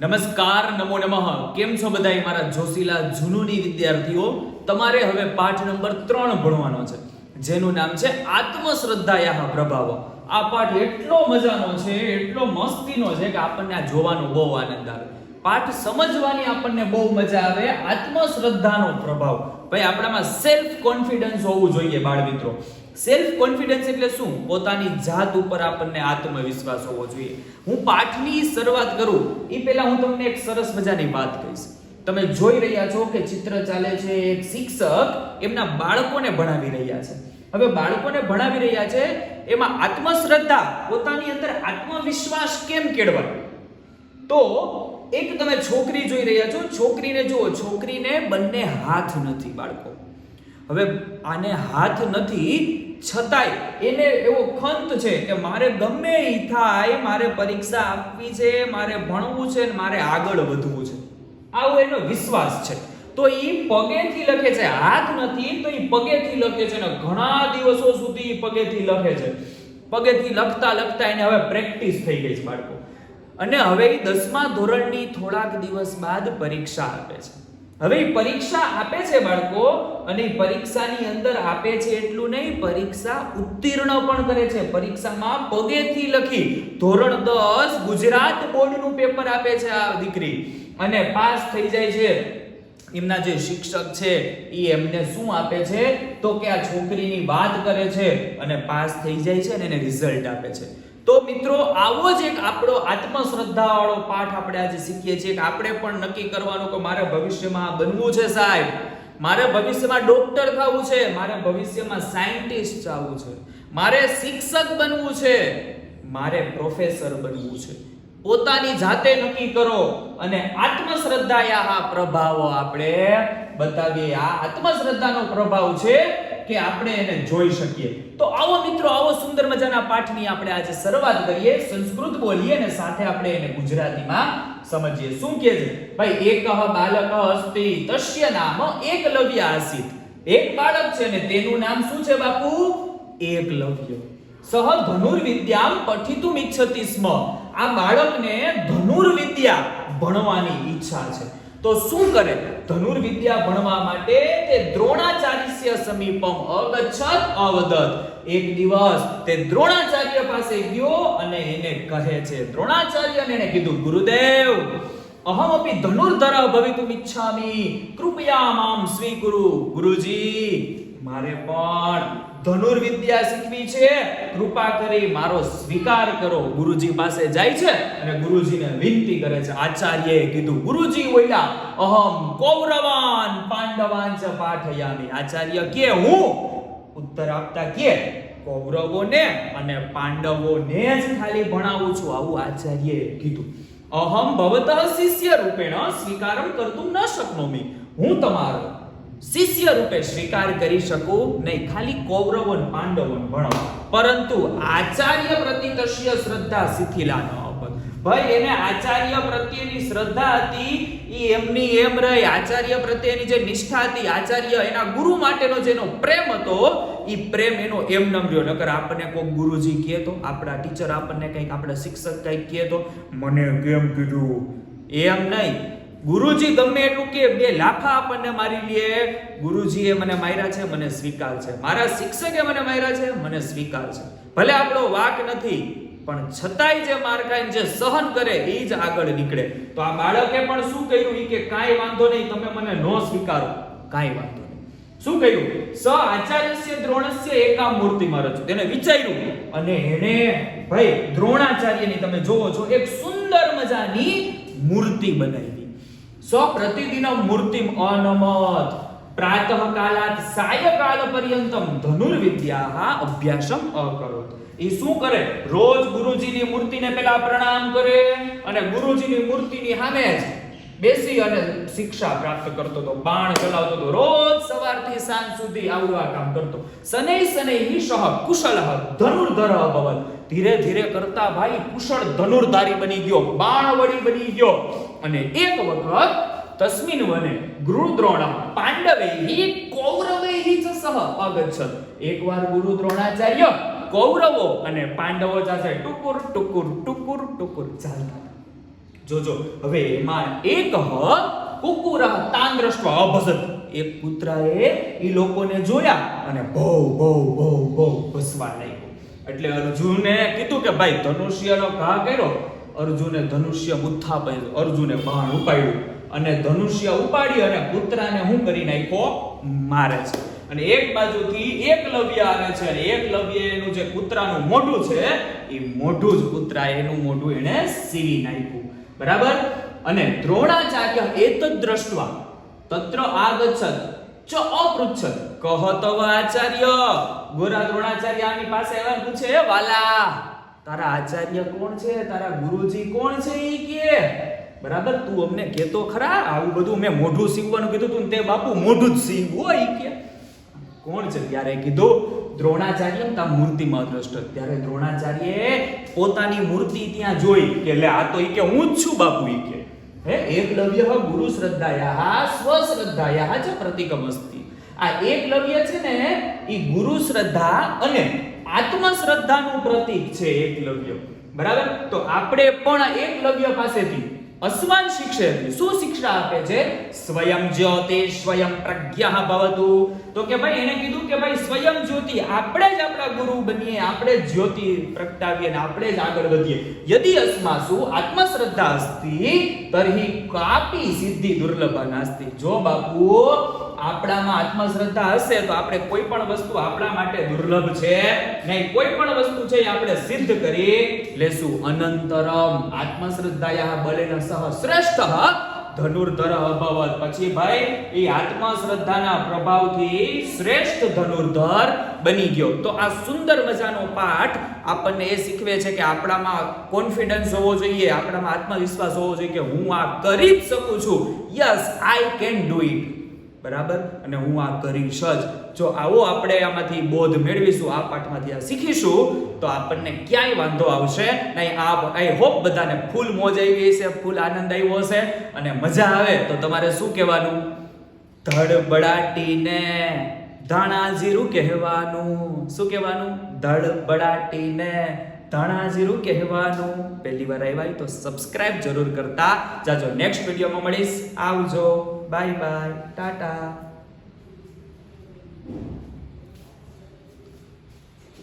નમસ્કાર, નમો નમઃ. કેમ છો બધાય મારા જોશીલા જુનુની વિદ્યાર્થીઓ? તમારે હવે પાઠ નંબર ત્રણ ભણવાનો છે. જેનું નામ છે આત્મશ્રદ્ધાયા પ્રભાવ. આ પાઠ એટલો મજાનો છે, એટલો મસ્તીનો છે કે આપણને આ જોવાનો બહુ આનંદ આવે. પાઠ સમજવાની આપણને બહુ મજા આવે, આત્મશ્રદ્ધાનો પ્રભાવ. ભાઈ, આપણામાં સેલ્ફ કોન્ફિડન્સ હોવું જોઈએ બાળ મિત્રો સેલ્ફ કોન્ફિડન્સ એટલે શું? પોતાની જાત ઉપર આપણને આત્મવિશ્વાસ હોવો જોઈએ. હું પાઠની શરૂઆત કરું, એ પહેલા હું તમને એક સરસ મજાની વાત કહીશ. તમે જોઈ રહ્યા છો કે ચિત્ર ચાલે છે એક શિક્ષક એમના બાળકોને ભણાવી રહ્યા છે. હવે બાળકોને ભણાવી રહ્યા છે, એમાં આત્મશ્રદ્ધા, પોતાની અંદર આત્મવિશ્વાસ કેમ કેળવાય? તો એક તમે છોકરી જોઈ રહ્યા છો, છોકરીને જુઓ, છોકરીને બંને હાથ નથી બાળકો. હવે આને હાથ નથી, છતાંય એને એવો ખંત છે કે મારે ગમે એ થાય, મારે પરીક્ષા આપવી છે, મારે ભણવું છે ને મારે આગળ વધવું છે. આવો એનો વિશ્વાસ છે. તો એ પગેથી લખે છે, હાથ નથી, તો એ પગેથી લખે છે ને ઘણા દિવસો સુધી એ પગેથી લખે છે. પગેથી લખતા લખતા એને હવે પ્રેક્ટિસ થઈ ગઈ છે બાળકો. અને હવે એ દસમા ધોરણની થોડાક દિવસ બાદ પરીક્ષા આપે છે. હવે પરીક્ષા આપે છે બાળકો, અને પરીક્ષાની અંદર આપે છે એટલું નહીં, પરીક્ષા ઉત્તીર્ણ પણ કરે છે. પરીક્ષામાં પગેથી લખી ધોરણ દસ ગુજરાત બોર્ડનું પેપર આપે છે આ દીકરી. અને પાસ થઈ જાય છે. એમના જે શિક્ષક છે એ એમને શું આપે છે? તો કે આ છોકરીની વાત કરે છે અને પાસ થઈ જાય છે અને એને રિઝલ્ટ આપે છે. તો મિત્રો, આવો જ એક આપણો આત્મશ્રદ્ધા વાળો પાઠ આપણે આજે શીખીએ છીએ કે આપણે પણ નક્કી કરવાનું કે મારે ભવિષ્યમાં બનવું છે સાહેબ. મારે ભવિષ્યમાં ડોક્ટર થવું છે, મારે ભવિષ્યમાં સાયન્ટિસ્ટ થવું છે. મારે શિક્ષક બનવું છે, મારે પ્રોફેસર બનવું છે. પોતાની જાતે નક્કી કરો અને આત્મશ્રદ્ધાયા પ્રભાવો આપણે બતાવીએ. આ આત્મશ્રદ્ધાનો પ્રભાવ છે કે આપણે એને જોઈ શકીએ. તો આવો મિત્રો, આવો સુંદર મજાના પાઠની આપણે આજે શરૂઆત કરીએ. સંસ્કૃત બોલીએ અને સાથે આપણે એને ગુજરાતીમાં સમજીએ. શું કહે છે? ભાઈ, એકહ બાલક અસ્તિ તસ્ય નામ એકલવ્ય આસિત. એક બાળક છે ને તેનું નામ શું છે બાપુ? એકલવ્ય. સહ ધનુર્વિદ્યામ પઠિતુમ ઈચ્છતિ સ્મ આ બાળકને ધનુર્વિદ્યા ભણવાની ઈચ્છા છે. તો શું કરે? ધનુર્વિદ્યા ભણવા માટે તે દ્રોણાચાર્ય સમીપમ અગચ્છત અવદત. એક દિવસ તે દ્રોણાચાર્ય પાસે ગયો અને એને કહે છે, દ્રોણાચાર્યને એને કીધું, ગુરુદેવ અહમપી ધનુર્ધર ભવિતુમ ઈચ્છામિ કૃપયા મામ સ્વીકુરુ, ગુરુજી. મારે પણ ધનુર્વિદ્યા શીખવી છે. કૃપા કરી મારો સ્વીકાર કરો. ગુરુજી પાસે જાય છે અને ગુરુજીને વિનંતી કરે છે. આચાર્યએ કીધું, ગુરુજી ઓલા અહમ કૌરવાન પાંડવાન ચ પાઠયામી. આચાર્ય કે, હું? ઉત્તર આપતા કે, કૌરવોને અને પાંડવોને જ ખાલી ભણાવું છું. આવું આચાર્યએ કીધું. અહમ ભવતઃ શિષ્ય રૂપેણ સ્વીકારમ કરતું ન શકનોમી. હું તમારો શિષ્ય રૂપે સ્વીકાર કરી શકું નહીં. ખાલી કૌરવો પાંડવો ભણો પરંતુ આચાર્ય પ્રતિ શ્રદ્ધા શિથિલા ન. ભાઈ, એને આચાર્ય પ્રત્યેની શ્રદ્ધા હતી એ એમની એમ રહી. આચાર્ય પ્રત્યેની જે નિષ્ઠા હતી, આચાર્ય એના ગુરુ માટેનો જેનો પ્રેમ હતો એ પ્રેમ એનો એમ નમ રહ્યો. નકર આપણને કોઈ ગુરુજી કહે તો, આપણા ટીચર આપણને કંઈક, આપણા શિક્ષક કંઈક કહે તો, મને કેમ કીધું? એમ નહીં. ગુરુજી ગમે એટલું કે બે લાફા આપણને મારી લે. ગુરુજીએ મને માર્યા છે, મને સ્વીકાર છે. મારા શિક્ષકે મને માર્યા છે, મને સ્વીકાર છે. ભલે આપણો વાક નથી, પણ છતાંય જે માર ખાઈને જે સહન કરે, એ જ આગળ નીકળે. તો આ બાળકે પણ શું કહ્યું એ કે કાંઈ વાંધો નહીં, તમે મને ન સ્વીકારો. કાંઈ વાંધો નહીં. શું કહ્યું સ આચાર્યસ્ય દ્રોણસ્ય એકા મૂર્તિમાં રચુ તેને વિચાર્યું. અને એને, ભાઈ, દ્રોણાચાર્યની તમે જોવો છો, એક સુંદર મજાની મૂર્તિ બનાવી. સ પ્રતિદિન મૂર્તિમ અનમત પ્રાતઃ કાલાત સાયકાલ પર્યંતમ ધનુર્વિદ્યા અભ્યાસમ અકરોત એ શું કરે? રોજ ગુરુજીની મૂર્તિને પેલા પ્રણામ કરે અને ગુરુજીની મૂર્તિની સામે બેસી અને શિક્ષા પ્રાપ્ત કરતો હતો બાણ ચલાવતો હતો રોજ સવારથી સાંજ સુધી આવું આ કામ કરતો. શનૈ શનૈ સહ કુશલ ધનુર્ધર ભવન ધીરે ધીરે કરતા ભાઈ કુશળ ધનુર્ધારી બની ગયો, બાણવડી બની ગયો. અને એક વખત તસ્મિન વને ગુરુદ્રોણ પાંડવે કૌરવે ચ સહ અગચ્છત એકવાર ગુરુ દ્રોણાચાર્ય કૌરવો અને પાંડવો સાથે ટુકુર ટુકુર ટુકુર ટુકુર ચાલતા. જોજો, હવે એમાં એક હ કુકુર તાંદ્રષ્ટ અભસત એક કૂતરાએ એ લોકોને જોયા અને ભૌ ભૌ ભૌ ભૌ ભસવા લાગ્યો. એટલે અર્જુને કીધું કે, ભાઈ, ધનુષ્યનો ઘા કર્યો. અર્જુને ધનુષ્ય મુથ્થા પાડ્યું અર્જુને બાણ ઉપાડ્યું. અને ધનુષ્ય ઉપાડી અને કૂતરાને હું કરી નાખ્યો? મારે છે. અને એક બાજુથી એકલવ્ય આવે છે. અને એકલવ્ય એનું જે કૂતરાનું મોઢું છે એ મોઢું જ કૂતરા એનું મોઢું એને સીવી નાખ્યું. બરાબર? અને દ્રોણાચાર્ય એતદ દ્રષ્ટવા તત્ર આગચ્છત ચ અપૃચ્છત કહતવ આચાર્ય, ગોરા દ્રોણાચાર્ય આની પાસે આવ્યા પૂછે વાલા, તારા આચાર્ય કોણ છે? તારા ગુરુજી કોણ છે ઈ કે? બરાબર? તું અમને કેતો ખરા, આવું બધું મેં મોઢું સીવવાનું કીધું તું તે બાપુ મોઢું જ સીવવું હોય કે. કોણ છે? ત્યારે કીધું, દ્રોણાચાર્ય તા મૂર્તિમાં દ્રષ્ટ ત્યારે દ્રોણાચાર્યએ પોતાની મૂર્તિ ત્યાં જોઈ કે, લે, આ તો ઈ કે હું જ છું બાપુ ઈ કે. હે, એકલવ્ય ગુરુ શ્રદ્ધાયા સ્વશ્રદ્ધાયા શ્રદ્ધાયા ચ પ્રતિકમસ્તિ આ એકલવ્ય છે ને એ ગુરુ શ્રદ્ધા અને આત્મ શ્રદ્ધાનું પ્રતીક છે એકલવ્ય. બરાબર? તો આપણે પણ એકલવ્ય પાસેથી અસ્માન શિક્ષે શું શિક્ષા આપે છે સ્વયં જ્યોતિ સ્વયં પ્રજ્ઞા ભવતુ તો કે ભાઈ એને કીધું કે ભાઈ સ્વયં જ્યોતિ આપણે જ આપણા ગુરુ બનીએ આપણે જ્યોતિ પ્રગટાવીએ અને આપણે જ આગળ વધીએ યદિ અસ્માસુ આત્મશ્રદ્ધા અસ્તિ તર્હિ કાપી સિદ્ધિ દુર્લભા નાસ્તિ જો બાપુ આપણામાં આત્મશ્રદ્ધા હશે તો આપણે કોઈ પણ વસ્તુ આપણા માટે દુર્લભ છે નહીં. કોઈ પણ વસ્તુ છે એ આપણે સિદ્ધ કરી લેશું. અનંતરમ આત્મશ્રદ્ધાયા બલેન સહ શ્રેષ્ઠ ધનુર્ધર અભવત. પછી ભાઈ, એ આત્મશ્રદ્ધાના પ્રભાવથી શ્રેષ્ઠ ધનુર્ધર બની ગયો. તો આ સુંદર મજાનો પાઠ આપણને એ શીખવે છે કે આપણામાં કોન્ફિડન્સ હોવો જોઈએ, આપણામાં આત્મવિશ્વાસ હોવો જોઈએ કે હું આ કરી જ શકું છું. Yes I can do it બરાબર? અને હું આ કરીશ જ. જો આવો આપણે આમાંથી બોધ મેળવીશું, આ પાઠમાંથી આ શીખીશું, તો આપણને ક્યાંય વાંધો આવશે નહીં. આ આઈ હોપ બધાને ફૂલ મોજ આવી છે ફૂલ આનંદ આવ્યો હશે, અને મજા આવે. તો તમારે શું કહેવાનું? ધડબડાટીને ધાણા જીરું કહેવાનું. શું કહેવાનું? ધડબડાટીને ધાણા જીરું કહેવાનું. પહેલી વાર આવ્યા તો સબસ્ક્રાઇબ જરૂર કરતા જાજો. નેક્સ્ટ વિડીયોમાં મળીશ. આવજો. bye bye. Tata.